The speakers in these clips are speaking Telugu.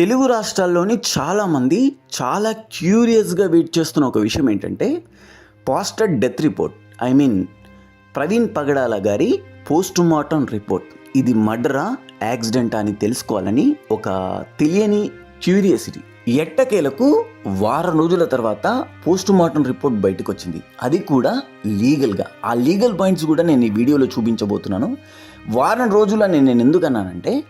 తెలుగు రాష్ట్రాల్లోని చాలామంది చాలా క్యూరియస్గా వెయిట్ చేస్తున్న ఒక విషయం ఏంటంటే pastor death report I mean Praveen Pagadala గారి పోస్ట్ మార్టం రిపోర్ట్. ఇది మర్డరా యాక్సిడెంట్ అని తెలుసుకోవాలని ఒక తెలియని క్యూరియాసిటీ. ఎట్టకేలకు వారం రోజుల తర్వాత పోస్ట్ మార్టం రిపోర్ట్ బయటకు వచ్చింది అది కూడా లీగల్గా. ఆ లీగల్ పాయింట్స్ కూడా నేను ఈ వీడియోలో చూపించబోతున్నాను. వారం రోజులని నేను ఎందుకన్నానంటే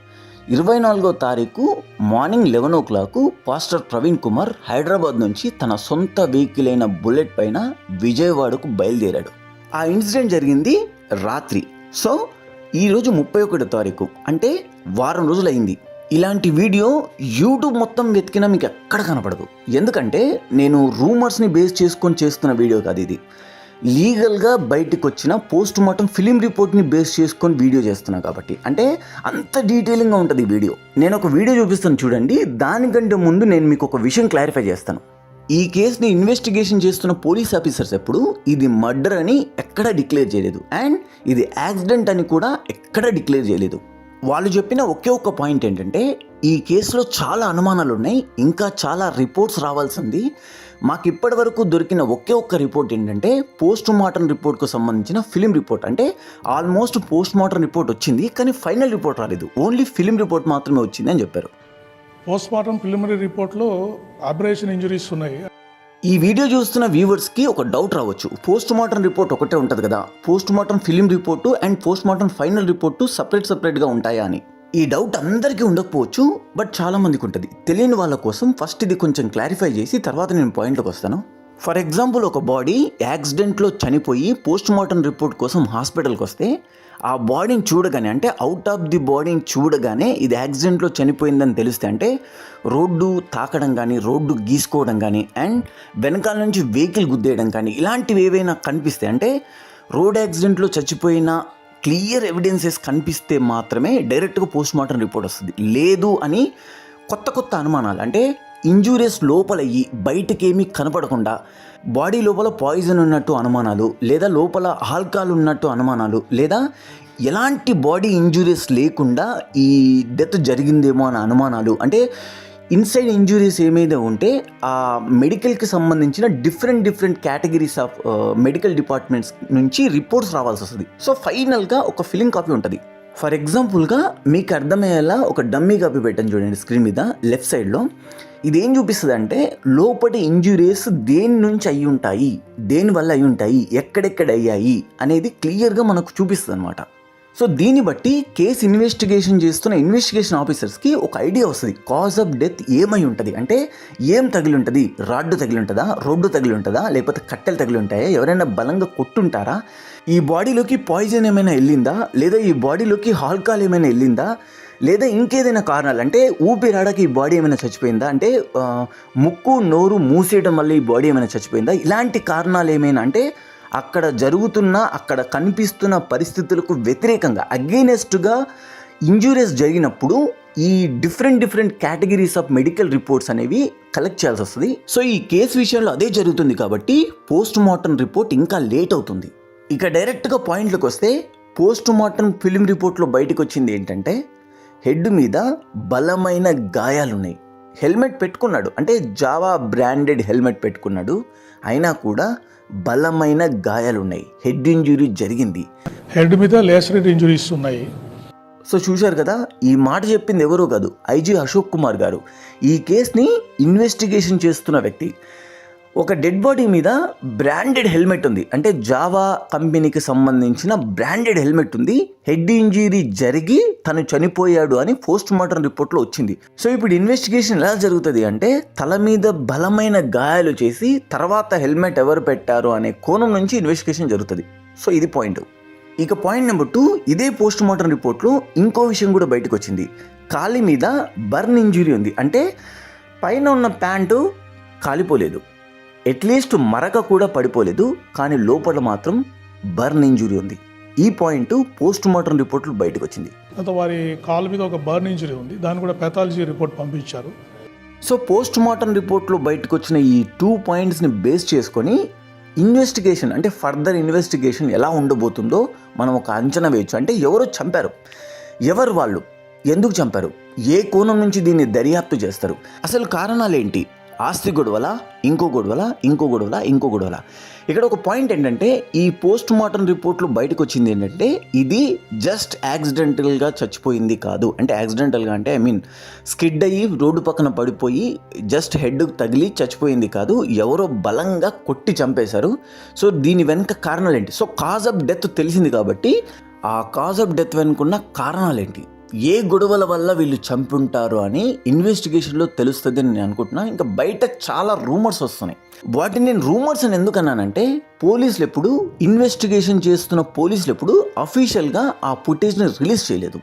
ఇరవై నాలుగో తారీఖు morning eleven o'clock pastor Praveen Kumar Hyderabad నుంచి తన సొంత వెహికల్ అయిన బుల్లెట్ పైన విజయవాడకు బయలుదేరాడు. ఆ ఇన్సిడెంట్ జరిగింది రాత్రి. సో ఈరోజు ముప్పై ఒకటో తారీఖు. అంటే వారం రోజులైంది. ఇలాంటి వీడియో యూట్యూబ్ మొత్తం వెతికినా మీకు ఎక్కడ కనపడదు. ఎందుకంటే నేను రూమర్స్ని బేస్ చేసుకొని చేస్తున్న వీడియో కాదు ఇది. లీగల్గా బయటకు వచ్చిన పోస్ట్ మార్టం ఫిలిం రిపోర్ట్ని బేస్ చేసుకొని వీడియో చేస్తున్నా కాబట్టి. అంటే అంత డీటెయిలింగ్గా ఉంటుంది ఈ వీడియో. నేను ఒక వీడియో చూపిస్తాను చూడండి. దానికంటే ముందు నేను మీకు ఒక విషయం క్లారిఫై చేస్తాను. ఈ కేసుని ఇన్వెస్టిగేషన్ చేస్తున్న పోలీస్ ఆఫీసర్స్ ఎప్పుడు? ఇది మర్డర్ అని ఎక్కడా డిక్లేర్ చేయలేదు. అండ్ ఇది యాక్సిడెంట్ అని కూడా ఎక్కడా డిక్లేర్ చేయలేదు. వాళ్ళు చెప్పిన ఒకే ఒక్క పాయింట్ ఏంటంటే ఈ కేసులో చాలా అనుమానాలు ఉన్నాయి ఇంకా చాలా రిపోర్ట్స్ రావాల్సింది. మాకు ఇప్పటి వరకు దొరికిన ఒకే ఒక్క రిపోర్ట్ ఏంటంటే పోస్ట్ మార్టం రిపోర్ట్కు సంబంధించిన ఫిలిం రిపోర్ట్. అంటే ఆల్మోస్ట్ పోస్ట్ మార్టం రిపోర్ట్ వచ్చింది కానీ ఫైనల్ రిపోర్ట్ రాలేదు. ఓన్లీ ఫిలిం రిపోర్ట్ మాత్రమే వచ్చింది అని చెప్పారు. పోస్ట్ మార్టం ప్రిలిమినరీ రిపోర్ట్లో అబ్రేషన్ ఇంజరీస్ ఉన్నాయి. ఈ వీడియో చూస్తున్న వ్యూవర్స్కి ఒక డౌట్ రావచ్చు. పోస్ట్ మార్టం రిపోర్ట్ ఒకటే ఉంటుంది కదా. Post mortem film report and post mortem final report separate సపరేట్గా ఉంటాయా అని. ఈ డౌట్ అందరికీ ఉండకపోవచ్చు బట్ చాలా మందికి ఉంటుంది. తెలియని వాళ్ళ కోసం ఫస్ట్ ఇది కొంచెం క్లారిఫై చేసి తర్వాత నేను పాయింట్లోకి వస్తాను. ఫర్ ఎగ్జాంపుల్ ఒక బాడీ యాక్సిడెంట్లో చనిపోయి పోస్ట్ మార్టం రిపోర్ట్ కోసం హాస్పిటల్కి వస్తే ఆ బాడీని చూడగానే అంటే అవుట్ ఆఫ్ ది బాడీని చూడగానే ఇది యాక్సిడెంట్లో చనిపోయిందని తెలిస్తే అంటే రోడ్డు తాకడం కానీ రోడ్డు గీసుకోవడం కానీ అండ్ వెనకాల నుంచి వెహికల్ గుద్దేయడం కానీ ఇలాంటివి ఏవైనా కనిపిస్తే అంటే రోడ్ యాక్సిడెంట్లో చచ్చిపోయిన క్లియర్ ఎవిడెన్సెస్ కనిపిస్తే మాత్రమే డైరెక్ట్గా పోస్ట్ మార్టం రిపోర్ట్ వస్తుంది. లేదు అని కొత్త కొత్త అనుమానాలు. అంటే ఇంజూరియస్ లోపలయ్యి బయటకేమీ కనపడకుండా బాడీ లోపల పాయిజన్ ఉన్నట్టు అనుమానాలు లేదా లోపల ఆల్కహాల్ ఉన్నట్టు అనుమానాలు లేదా ఎలాంటి బాడీ ఇంజూరియస్ లేకుండా ఈ డెత్ జరిగిందేమో అనే అనుమానాలు. అంటే ఇన్సైడ్ ఇంజురీస్ ఏమైనా ఉంటే ఆ మెడికల్కి సంబంధించిన different different categories of medical departments నుంచి రిపోర్ట్స్ రావాల్సి వస్తుంది. సో ఫైనల్గా ఒక ఫిలింగ్ కాపీ ఉంటుంది. ఫర్ ఎగ్జాంపుల్గా మీకు అర్థమయ్యేలా ఒక డమ్మీ కాపీ పెట్టాను చూడండి స్క్రీన్ మీద లెఫ్ట్ సైడ్లో ఇది ఏం చూపిస్తుంది అంటే లోపటి ఇంజురీస్ దేని నుంచి అయి ఉంటాయి? దేని వల్ల అయి ఉంటాయి? ఎక్కడెక్కడ అయ్యాయి? అనేది క్లియర్గా మనకు చూపిస్తుంది అనమాట సో దీన్ని బట్టి కేసు ఇన్వెస్టిగేషన్ చేస్తున్న ఇన్వెస్టిగేషన్ ఆఫీసర్స్కి ఒక ఐడియా వస్తుంది. కాజ్ ఆఫ్ డెత్ ఏమై ఉంటుంది? అంటే ఏం తగిలి ఉంటుంది రాడ్డు తగిలి ఉంటుందా రోడ్డు తగిలి ఉంటుందా లేకపోతే కట్టెలు తగిలి ఉంటాయా ఎవరైనా బలంగా కొట్టుంటారా? ఈ బాడీలోకి పాయిజన్ ఏమైనా వెళ్ళిందా? లేదా ఈ బాడీలోకి హాల్కాల్ ఏమైనా వెళ్ళిందా? లేదా ఇంకేదైనా కారణాలు? అంటే ఊపిరాడకి ఈ బాడీ ఏమైనా చచ్చిపోయిందా? అంటే ముక్కు నోరు మూసేయడం వల్ల ఈ బాడీ ఏమైనా చచ్చిపోయిందా? ఇలాంటి కారణాలు ఏమైనా? అంటే అక్కడ జరుగుతున్న అక్కడ కనిపిస్తున్న పరిస్థితులకు వ్యతిరేకంగా అగెయినెస్ట్గా ఇంజూరీస్ జరిగినప్పుడు ఈ different different categories of medical reports అనేవి కలెక్ట్ చేయాల్సి వస్తుంది. సో ఈ కేసు విషయంలో అదే జరుగుతుంది కాబట్టి పోస్ట్ మార్టం రిపోర్ట్ ఇంకా లేట్ అవుతుంది. ఇక డైరెక్ట్గా పాయింట్లకు వస్తే పోస్ట్ మార్టం ఫిలిం రిపోర్ట్లో బయటకు వచ్చింది ఏంటంటే హెడ్ మీద బలమైన గాయాలున్నాయి. హెల్మెట్ పెట్టుకున్నాడు. అంటే జావా బ్రాండెడ్ హెల్మెట్ పెట్టుకున్నాడు. అయినా కూడా బలమైన గాయాలున్నాయి. హెడ్ ఇంజురీ జరిగింది. హెడ్ మీద లేసరేట్ ఇంజరీస్ ఉన్నాయి. సో చూశారు కదా ఈ మాట చెప్పింది ఎవరో కాదు ఐజీ అశోక్ కుమార్ గారు. ఈ కేసుని ఇన్వెస్టిగేషన్ చేస్తున్న వ్యక్తి. ఒక డెడ్ బాడీ మీద బ్రాండెడ్ హెల్మెట్ ఉంది. అంటే జావా కంపెనీకి సంబంధించిన బ్రాండెడ్ హెల్మెట్ ఉంది. హెడ్ ఇంజరీ జరిగి తను చనిపోయాడు అని పోస్ట్ మార్టం రిపోర్ట్లో వచ్చింది. సో ఇప్పుడు ఇన్వెస్టిగేషన్ ఎలా జరుగుతుంది అంటే తల మీద బలమైన గాయాలు చేసి తర్వాత హెల్మెట్ ఎవరు పెట్టారు అనే కోణం నుంచి ఇన్వెస్టిగేషన్ జరుగుతుంది. సో ఇది పాయింట్ ఇక పాయింట్ నెంబర్ టూ ఇదే పోస్ట్ మార్టం రిపోర్ట్లో ఇంకో విషయం కూడా బయటకు వచ్చింది. కాలి మీద బర్న్ ఇంజురీ ఉంది. అంటే పైన ఉన్న ప్యాంటు కాలిపోలేదు. అట్లీస్ట్ మరక కూడా పడిపోలేదు కానీ లోపల మాత్రం బర్న్ ఇంజురీ ఉంది. ఈ పాయింట్ పోస్ట్ మార్టం రిపోర్ట్లో బయటకు వచ్చింది వారి కాలు మీద ఒక బర్న్ ఇంజరీ ఉంది. దాన్ని కూడా పెథాలజీ రిపోర్ట్ పంపించారు. సో పోస్ట్ మార్టం రిపోర్ట్లో బయటకు వచ్చిన ఈ టూ పాయింట్స్ని బేస్ చేసుకొని ఇన్వెస్టిగేషన్ అంటే ఫర్దర్ ఇన్వెస్టిగేషన్ ఎలా ఉండబోతుందో మనం ఒక అంచనా వేయచ్చు. అంటే ఎవరో చంపారు? ఎవరు వాళ్ళు? ఎందుకు చంపారు? ఏ కోణం నుంచి దీన్ని దర్యాప్తు చేస్తారు? అసలు కారణాలు ఏంటి ఆస్తి గొడవల ఇంకో గొడవల ఇంకో గొడవల ఇంకో గొడవల. ఇక్కడ ఒక పాయింట్ ఏంటంటే ఈ పోస్ట్ మార్టం రిపోర్ట్లు బయటకు వచ్చింది ఏంటంటే ఇది జస్ట్ యాక్సిడెంటల్గా చచ్చిపోయింది కాదు. అంటే యాక్సిడెంటల్గా అంటే ఐ మీన్ స్కిడ్ అయ్యి రోడ్డు పక్కన పడిపోయి జస్ట్ హెడ్ తగిలి చచ్చిపోయింది కాదు. ఎవరో బలంగా కొట్టి చంపేశారు. సో దీని వెనుక కారణాలు ఏంటి సో కాజ్ ఆఫ్ డెత్ తెలిసింది కాబట్టి ఆ కాజ్ ఆఫ్ డెత్ వెనుకున్న కారణాలు ఏంటి ఏ గొడవల వల్ల వీళ్ళు చంపుంటారు అని ఇన్వెస్టిగేషన్లో తెలుస్తుంది అని నేను అనుకుంటున్నా. ఇంకా బయట చాలా రూమర్స్ వస్తున్నాయి. వాటిని నేను రూమర్స్ అని ఎందుకు అన్నానంటే పోలీసులు ఎప్పుడు ఇన్వెస్టిగేషన్ చేస్తున్న పోలీసులు ఎప్పుడు అఫీషియల్గా ఆ ఫుటేజ్ని రిలీజ్ చేయలేదు.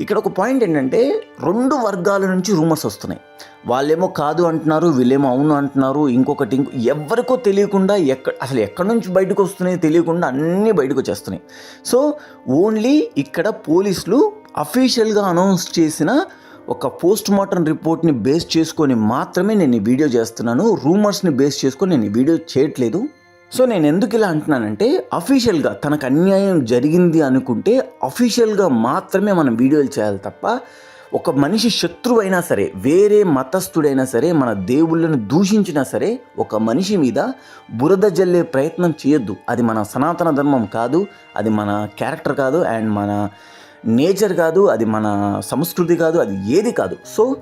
ఇక్కడ ఒక పాయింట్ ఏంటంటే రెండు వర్గాల నుంచి రూమర్స్ వస్తున్నాయి. వాళ్ళేమో కాదు అంటున్నారు వీళ్ళేమో అవును అంటున్నారు ఇంకొకటి ఇంకో ఎవరికో తెలియకుండా ఎక్కడ అసలు ఎక్కడి నుంచి బయటకు వస్తున్నాయి తెలియకుండా అన్నీ బయటకు వచ్చేస్తున్నాయి. సో ఓన్లీ ఇక్కడ పోలీసులు అఫీషియల్గా అనౌన్స్ చేసిన ఒక పోస్ట్ మార్టం రిపోర్ట్ని బేస్ చేసుకొని మాత్రమే నేను ఈ వీడియో చేస్తున్నాను. రూమర్స్ని బేస్ చేసుకొని నేను ఈ వీడియో చేయట్లేదు. సో నేను ఎందుకు ఇలా అంటున్నానంటే అఫీషియల్గా తనకు అన్యాయం జరిగింది అనుకుంటే అఫీషియల్గా మాత్రమే మనం వీడియోలు చేయాలి తప్ప ఒక మనిషి శత్రువు అయినా సరే వేరే మతస్థుడైనా సరే మన దేవుళ్ళను దూషించినా సరే ఒక మనిషి మీద బురద జల్లే ప్రయత్నం చేయొద్దు. అది మన సనాతన ధర్మం కాదు అది మన క్యారెక్టర్ కాదు అండ్ మన నేచర్ కాదు అది మన సంస్కృతి కాదు అది ఏది కాదు. సో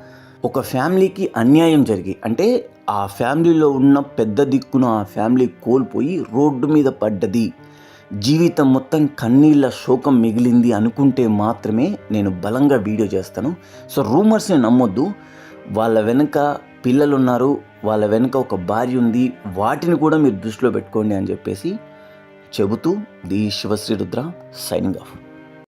ఒక ఫ్యామిలీకి అన్యాయం జరిగి అంటే ఆ ఫ్యామిలీలో ఉన్న పెద్ద దిక్కున ఆ ఫ్యామిలీ కోల్పోయి రోడ్డు మీద పడ్డది జీవితం మొత్తం కన్నీళ్ళ శోకం మిగిలింది అనుకుంటే మాత్రమే నేను బలంగా వీడియో చేస్తాను. సో రూమర్స్ని నమ్మొద్దు. వాళ్ళ వెనుక పిల్లలు ఉన్నారు వాళ్ళ వెనుక ఒక భార్య ఉంది వాటిని కూడా మీరు దృష్టిలో పెట్టుకోండి అని చెప్పేసి చెబుతూ the Shivashri Rudra signing off.